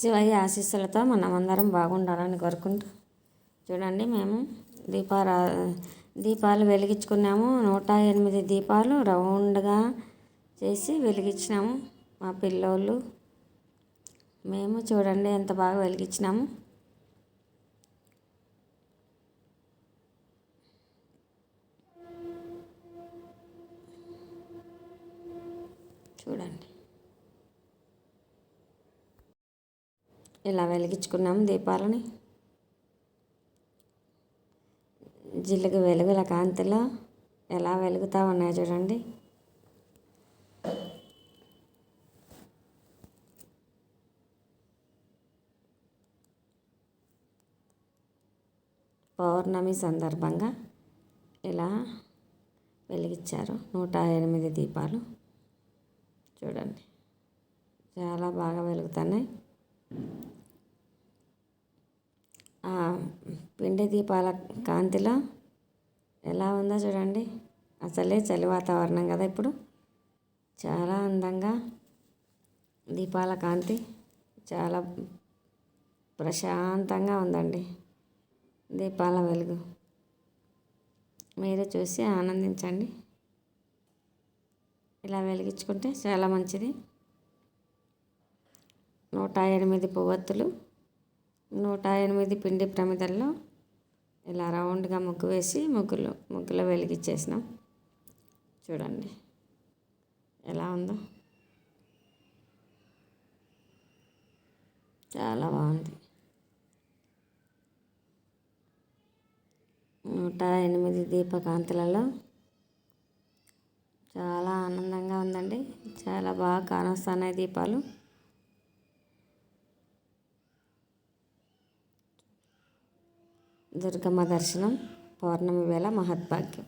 శివయ్య ఆశీస్సులతో మనమందరం బాగుండాలని కోరుకుంటూ చూడండి మేము దీపారా దీపాలు వెలిగించుకున్నాము. నూట ఎనిమిది దీపాలు రౌండ్గా చేసి వెలిగించినాము మా పిల్లోళ్ళు. మేము చూడండి ఎంత బాగా వెలిగించినాము. చూడండి. ఇలా వెలిగించుకున్నాము దీపాలని. జిల్లుగు వెలుగుల కాంతిలో ఎలా వెలుగుతూ ఉన్నాయో చూడండి. పౌర్ణమి సందర్భంగా ఇలా వెలిగించారు నూట ఎనిమిది దీపాలు. చూడండి చాలా బాగా వెలుగుతున్నాయి. పిండి దీపాల కాంతిలో ఎలా ఉందో చూడండి. అసలే చలి వాతావరణం కదా ఇప్పుడు. చాలా అందంగా దీపాల కాంతి చాలా ప్రశాంతంగా ఉందండి దీపాల వెలుగు. మీరు చూసి ఆనందించండి. ఇలా వెలిగించుకుంటే చాలా మంచిది. నూట ఎనిమిది పువ్వొత్తులు నూట ఎనిమిది పిండి ప్రమిదల్లో ఇలా రౌండ్గా ముగ్గు వేసి ముగ్గులు ముగ్గులో వెలిగించేసినాం చూడండి ఎలా ఉందో. చాలా బాగుంది. నూట ఎనిమిది దీపకాంతులలో చాలా ఆనందంగా ఉందండి. చాలా బాగా కానొస్తున్నాయి దీపాలు. దుర్గమ్మ దర్శనం పౌర్ణమి వేళ మహద్భాగ్యం.